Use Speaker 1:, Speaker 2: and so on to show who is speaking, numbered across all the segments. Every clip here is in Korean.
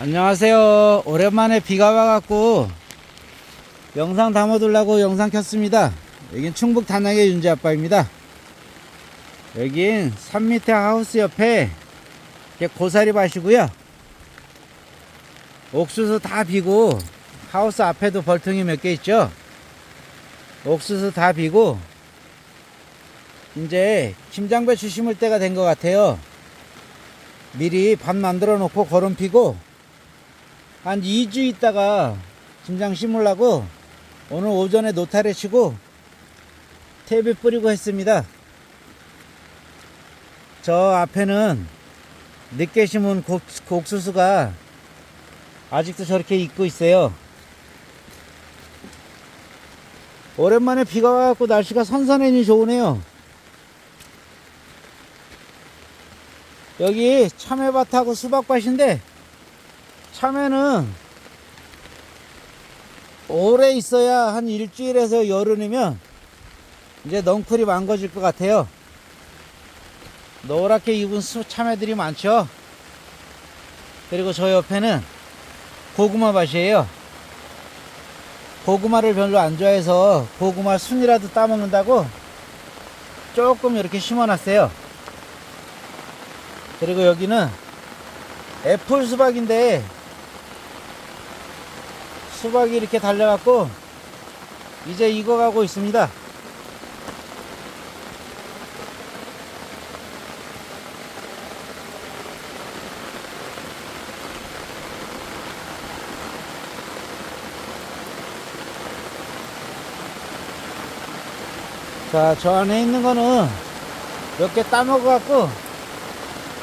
Speaker 1: 안녕하세요. 오랜만에 비가 와갖고 영상 담아두려고 영상 켰습니다. 여긴 충북 단양의 윤지 아빠입니다. 여긴 산 밑에 하우스 옆에 고사리 밭이고요. 옥수수 다 비고 하우스 앞에도 벌통이 몇 개 있죠. 옥수수 다 비고 이제 김장배추 심을 때가 된 것 같아요. 미리 밭 만들어 놓고 거름 피고 한 2주 있다가 김장 심으려고 오늘 오전에 노타를 치고 탭에 뿌리고 했습니다. 저 앞에는 늦게 심은 곡, 곡수수가 아직도 저렇게 익고 있어요. 오랜만에 비가 와갖고 날씨가 선선해니 좋으네요. 여기 참외밭하고 수박밭인데 참외는 오래 있어야 한 일주일에서 열흘이면 이제 넝쿨이 망가질 것 같아요. 노랗게 수 참외들이 많죠. 그리고 저 옆에는 고구마 밭이에요. 고구마를 별로 안 좋아해서 고구마 순이라도 따먹는다고 조금 이렇게 심어놨어요. 그리고 여기는 애플 수박인데 수박이 이렇게 달려갖고 이제 익어가고 있습니다. 자, 저 안에 있는 거는 몇 개 따먹어갖고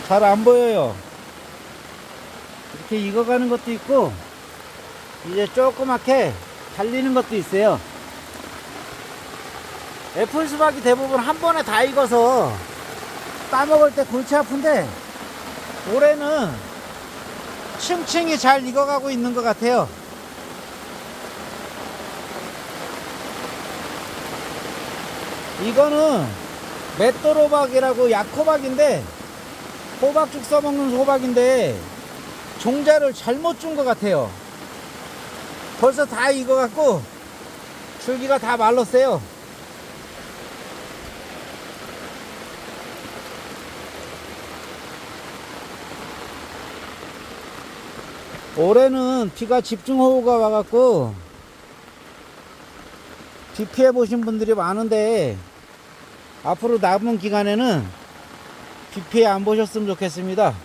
Speaker 1: 잘 안 보여요. 이렇게 익어가는 것도 있고, 이제 조그맣게 달리는 것도 있어요. 애플 수박이 대부분 한 번에 다 익어서 따먹을 때 골치 아픈데, 올해는 층층이 잘 익어가고 있는 것 같아요. 이거는 맷도로박이라고 약호박인데 호박죽 써먹는 호박인데 종자를 잘못 준 것 같아요 벌써 다 익어갖고 줄기가 다 말랐어요 올해는 비가 집중호우가 와갖고 비 피해 보신 분들이 많은데 앞으로 남은 기간에는 비 피해 안 보셨으면 좋겠습니다.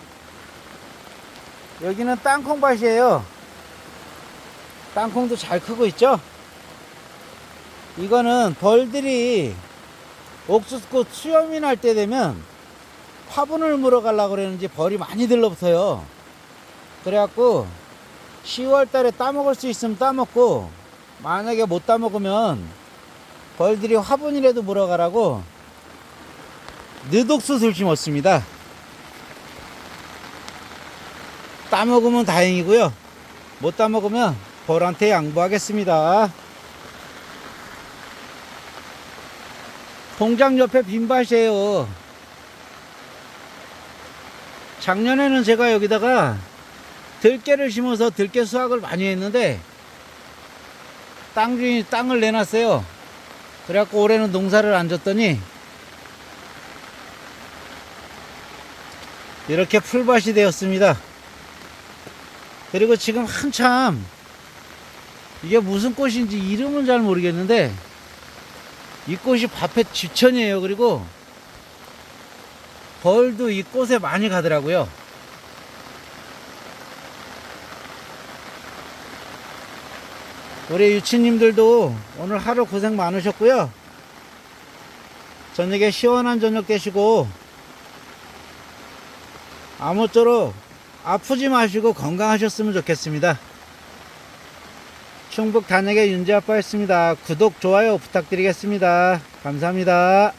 Speaker 1: 여기는 땅콩밭이에요. 땅콩도 잘 크고 있죠? 이거는 벌들이 옥수수꽃 수염이 날 때 되면 화분을 물어 가려고 그러는지 벌이 많이 들러붙어요. 그래갖고 10월 달에 따먹을 수 있으면 따먹고 만약에 못 따먹으면 벌들이 화분이라도 물어가라고 늦옥수수를 심었습니다. 따먹으면 다행이고요. 못 따먹으면 벌한테 양보하겠습니다. 공장 옆에 빈밭이에요. 작년에는 제가 여기다가 들깨를 심어서 들깨 수확을 많이 했는데 땅 주인이 땅을 내놨어요. 그래갖고 올해는 농사를 안 졌더니 이렇게 풀밭이 되었습니다. 그리고 지금 한참 이게 무슨 꽃인지 이름은 잘 모르겠는데 이 꽃이 밭에 지천이에요. 그리고 벌도 이 꽃에 많이 가더라고요. 우리 유치님들도 오늘 하루 고생 많으셨고요. 저녁에 시원한 저녁 되시고 아무쪼록 아프지 마시고 건강하셨으면 좋겠습니다. 충북 단역의 윤지 아빠였습니다. 구독, 좋아요 부탁드리겠습니다. 감사합니다.